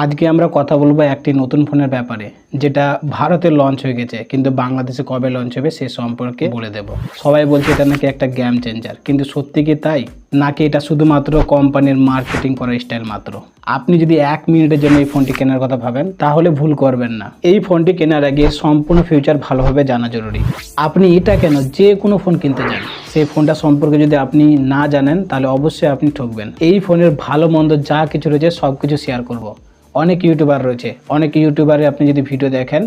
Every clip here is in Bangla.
আজকে আমরা কথা বলব একটি নতুন ফোনের ব্যাপারে, যেটা ভারতে লঞ্চ হয়ে গেছে, কিন্তু বাংলাদেশে কবে লঞ্চ হবে সে সম্পর্কে বলে দেব। সবাই বলছে এটা নাকি একটা গেম চেঞ্জার কিন্তু সত্যি কি তাই? নাকি এটা শুধুমাত্র কোম্পানির মার্কেটিং করার স্টাইল মাত্র? আপনি যদি এক মিনিটের জন্য এই ফোনটি কেনার কথা ভাবেন, তাহলে ভুল করবেন না। এই ফোনটি কেনার আগে সম্পূর্ণ ফিউচার ভালোভাবে জানা জরুরি। আপনি এটা কেন যে কোনো ফোন কিনতে চান সেই ফোনটা সম্পর্কে যদি আপনি না জানেন, তাহলে অবশ্যই আপনি ঠকবেন। এই ফোনের ভালো মন্দ যা কিছু রয়েছে সব কিছু শেয়ার করব। অনেক ইউটিউবার রয়েছে। অনেক ইউটিউবারে আপনি যদি ভিডিও দেখেন,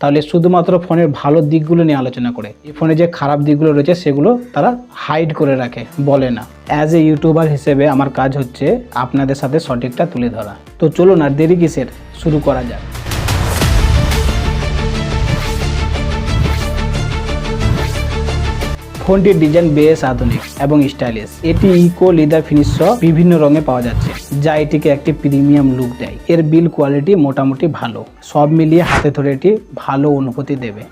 তাহলে শুধুমাত্র ফোনের ভালো দিকগুলো নিয়ে আলোচনা করে। এই ফোনে যে খারাপ দিকগুলো রয়েছে, সেগুলো তারা হাইড করে রাখে, বলে না। অ্যাজ এ ইউটিউবার হিসেবে আমার কাজ হচ্ছে আপনাদের সাথে সঠিকটা তুলে ধরা। তো চলুন আর দেরি কিসের? শুরু করা যাক। ফোনটির ডিজাইন বেশ আধুনিক এবং স্টাইলিশ। এটি ইকো লিদার ফিনিশ সহ বিভিন্ন রঙে পাওয়া যাচ্ছে। যা এটিকে একটি প্রিমিয়াম লুক দেয়। এর বিল কোয়ালিটি মোটামুটি ভালো। সব মিলিয়ে হাতে ধরে এটি ভালো অনুভূতি দেবে।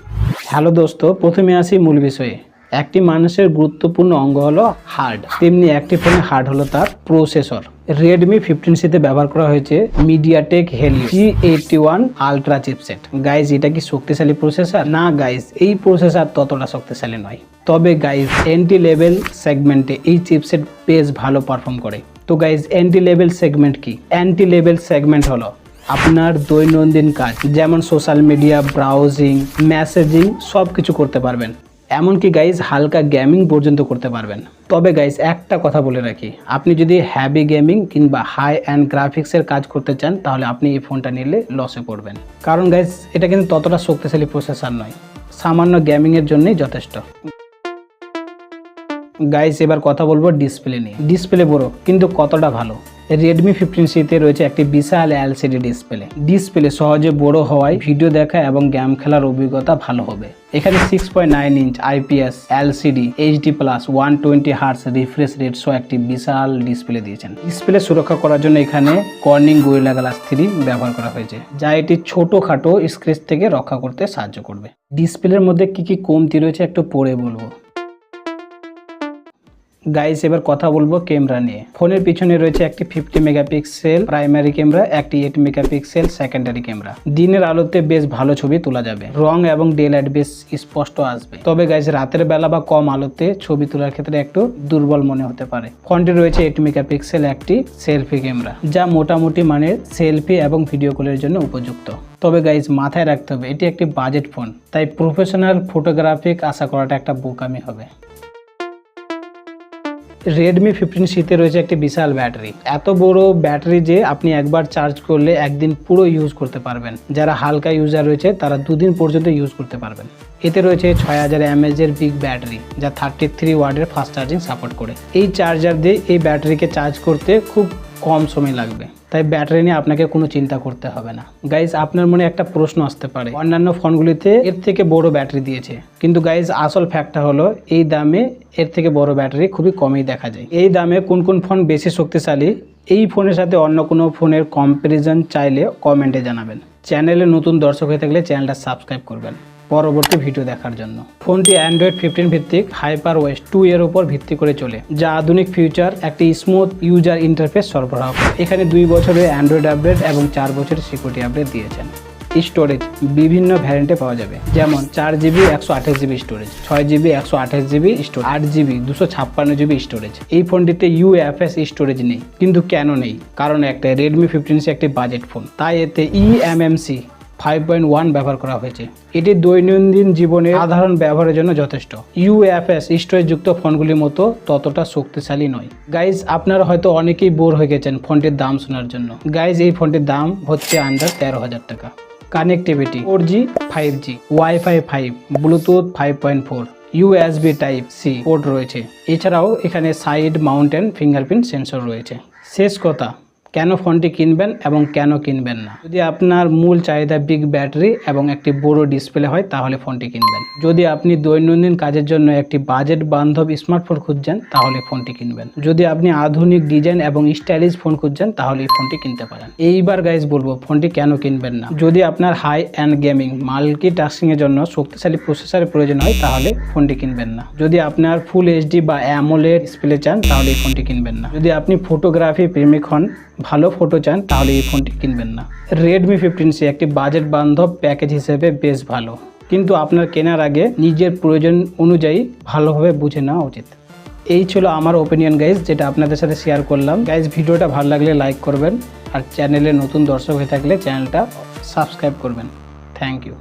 হ্যালো দোস্ত, প্রথমে আসি মূল বিষয়ে। একটি মানুষের গুরুত্বপূর্ণ অঙ্গ হলো হার্ড। তেমনি একটি ফোনের হার্ড হলো তার প্রসেসর। রেডমি ফিফটিন সিতে ব্যবহার করা হয়েছে MediaTek Helio G eighty one ultra chipset guys এটা কি শক্তিশালী প্রসেসর না গাইজ এই প্রসেসর ততটা শক্তিশালী নয়। তবে গাইজ এন্টি লেভেল সেগমেন্টে এই চিপসেট বেশ ভালো পারফর্ম করে। তো গাইজ এন্টি লেভেল সেগমেন্ট কি? অ্যান্টি লেভেল সেগমেন্ট হলো আপনার দৈনন্দিন কাজ, যেমন সোশ্যাল মিডিয়া ব্রাউজিং মেসেজিং সব কিছু করতে পারবেন। এমনকি গাইজ হালকা গেমিং পর্যন্ত করতে পারবেন। তবে গাইজ একটা কথা বলে রাখি, আপনি যদি হ্যাভি গেমিং কিংবা হাই অ্যান্ড গ্রাফিক্সের কাজ করতে চান, তাহলে আপনি এই ফোনটা নিলে লসে পড়বেন। কারণ গাইজ এটা কিন্তু ততটা শক্তিশালী প্রসেসার নয়, সামান্য গেমিংয়ের জন্যই যথেষ্ট। গাইস এবার কথা বলব ডিসপ্লে নিয়ে। ডিসপ্লে বড়, কিন্তু কতটা ভালো? রেডমি ফিফটিন সিতে রয়েছে একটি বিশাল এলসিডি ডিসপ্লে ডিসপ্লে সহজে বড় হওয়ায় ভিডিও দেখা এবং গেম খেলার অভিজ্ঞতা ভালো হবে। এখানে six point nine inch IPS LCD HD plus one twenty hertz refresh rate সহ একটি বিশাল ডিসপ্লে দিয়েছেন। ডিসপ্লে সুরক্ষা করার জন্য এখানে কর্নিং গোয়েলা গ্লাস থ্রি ব্যবহার করা হয়েছে, যা এটি ছোটোখাটো স্ক্রেচ থেকে রক্ষা করতে সাহায্য করবে। ডিসপ্লের মধ্যে কি কি কমতি রয়েছে একটু পরে বলব। গাইস এবার কথা বলব ক্যামেরা নিয়ে। ফোনের পিছনে রয়েছে একটি ফিফটি মেগাপিক্সেল প্রাইমারি ক্যামেরা, একটি এইট মেগাপিক্সেল সেকেন্ডারি ক্যামেরা। দিনের আলোতে বেশ ভালো ছবি তোলা যাবে। রং এবং ডে লাইট বেশ স্পষ্ট আসবে। তবে গাইস রাতের বেলা বা কম আলোতে ছবি তোলার ক্ষেত্রে একটু দুর্বল মনে হতে পারে। ফোনটি রয়েছে এইট মেগাপিক্সেল একটি সেলফি ক্যামেরা, যা মোটামুটি মানের সেলফি এবং ভিডিও কলের জন্য উপযুক্ত। তবে গাইজ মাথায় রাখতে হবে, এটি একটি বাজেট ফোন তাই প্রফেশনাল ফটোগ্রাফিক আশা করাটা একটা বোকামি হবে। রেডমি ফিফটিন সিতে রয়েছে একটি বিশাল ব্যাটারি এত বড় ব্যাটারি যে আপনি একবার চার্জ করলে একদিন পুরো ইউজ করতে পারবেন। যারা হালকা ইউজার রয়েছে, তারা দুদিন পর্যন্ত ইউজ করতে পারবেন। এতে রয়েছে ছয় হাজার এর বিগ ব্যাটারি যা থার্টি থ্রি ওয়ার্ডের ফাস্ট চার্জিং সাপোর্ট করে। এই চার্জার দিয়ে এই ব্যাটারিকে চার্জ করতে খুব কম সময় লাগবে। তাই ব্যাটারি নিয়ে আপনাকে কোনো চিন্তা করতে হবে না। গাইজ আপনার মনে একটা প্রশ্ন আসতে পারে। অন্যান্য ফোনগুলিতে এর থেকে বড় ব্যাটারি দিয়েছে। কিন্তু গাইজ আসল ফ্যাক্টটা হলো, এই দামে এর থেকে বড় ব্যাটারি খুবই কমই দেখা যায়। এই দামে কোন কোন ফোন বেশি শক্তিশালী, এই ফোনের সাথে অন্য কোনো ফোনের কম্প্যারিজন চাইলে কমেন্টে জানাবেন। চ্যানেলে নতুন দর্শক হয়ে থাকলে চ্যানেলটা সাবস্ক্রাইব করবেন। পরবর্তী ভিডিও দেখার জন্য। ফোনটি অ্যান্ড্রয়েড ফিফটিন ভিত্তিক হাইপার ওয়েস্ট টু এর উপর ভিত্তি করে চলে, যা আধুনিক ফিউচার একটি স্মুথ ইউজার ইন্টারফেস সরবরাহ। করে এখানে দুই বছরের অ্যান্ড্রয়েড আপডেট এবং চার বছরের সিকিউরিটি আপডেট দিয়েছেন। স্টোরেজ বিভিন্ন ভ্যারিয়েন্টে পাওয়া যাবে, যেমন চার জিবি একশো আঠাশ জিবি স্টোরেজ ছয় জিবি একশো আঠাশ জিবি স্টোরেজ আট জিবি দুশো ছাপ্পান্ন জিবি স্টোরেজ এই ফোনটিতে ইউএফএস স্টোরেজ নেই, কিন্তু কেন নেই? কারণ একটা রেডমি ফিফটিন সি একটি বাজেট ফোন তাই এতে E eMMC five point one ব্যবহার করা হয়েছে। এটি দৈনন্দিন জীবনে সাধারণ ব্যবহারের জন্য যথেষ্ট। ইউএফএস স্টোরেজযুক্ত ফোনগুলির মতো ততটা শক্তিশালী নয়। গাইজ আপনারা হয়তো অনেকেই বোর হয়ে গেছেন ফোনটির দাম শোনার জন্য। গাইজ এই ফোনটির দাম হচ্ছে আন্ডার তেরো হাজার টাকা। Connectivity four G five G WiFi five Bluetooth five point four USB type C port রয়েছে। এছাড়াও এখানে সাইড মাউন্টেন ফিঙ্গারপ্রিন্ট সেন্সর রয়েছে। শেষ কথা কেন ফোনটি কিনবেন এবং কেন কিনবেন না? যদি আপনার মূল চাহিদা বিগ ব্যাটারি এবং একটি বড় ডিসপ্লে হয়, তাহলে ফোনটি কিনবেন। যদি আপনি দৈনন্দিন কাজের জন্য একটি বাজেট বান্ধব স্মার্টফোন খুঁজছেন, তাহলে ফোনটি কিনবেন। যদি আপনি আধুনিক ডিজাইন এবং স্টাইলিশ ফোন খুঁজছেন, তাহলে এই ফোনটি কিনতে পারেন। এইবার গাইজ বলব, ফোনটি কেন কিনবেন না? যদি আপনার high end gaming multitasking এর জন্য শক্তিশালী প্রসেসরের প্রয়োজন হয়, তাহলে ফোনটি কিনবেন না। যদি আপনার ফুল এইচডি বা অ্যামোলেড ডিসপ্লে চান, তাহলে এই ফোনটি কিনবেন না। যদি আপনি ফটোগ্রাফি প্রেমিক হন ভালো ফটো চান, তাহলে এই ফোনটি কিনবেন না। রেডমি ফিফটিন সি একটি বাজেট বান্ধব প্যাকেজ হিসেবে বেশ ভালো। কিন্তু আপনার কেনার আগে নিজের প্রয়োজন অনুযায়ী ভালোভাবে বুঝে নেওয়া উচিত। এই ছিল আমার ওপিনিয়ন গাইজ যেটা আপনাদের সাথে শেয়ার করলাম। গাইজ ভিডিওটা ভালো লাগলে লাইক করবেন, আর চ্যানেলে নতুন দর্শক হয়ে থাকলে চ্যানেলটা সাবস্ক্রাইব করবেন। Thank you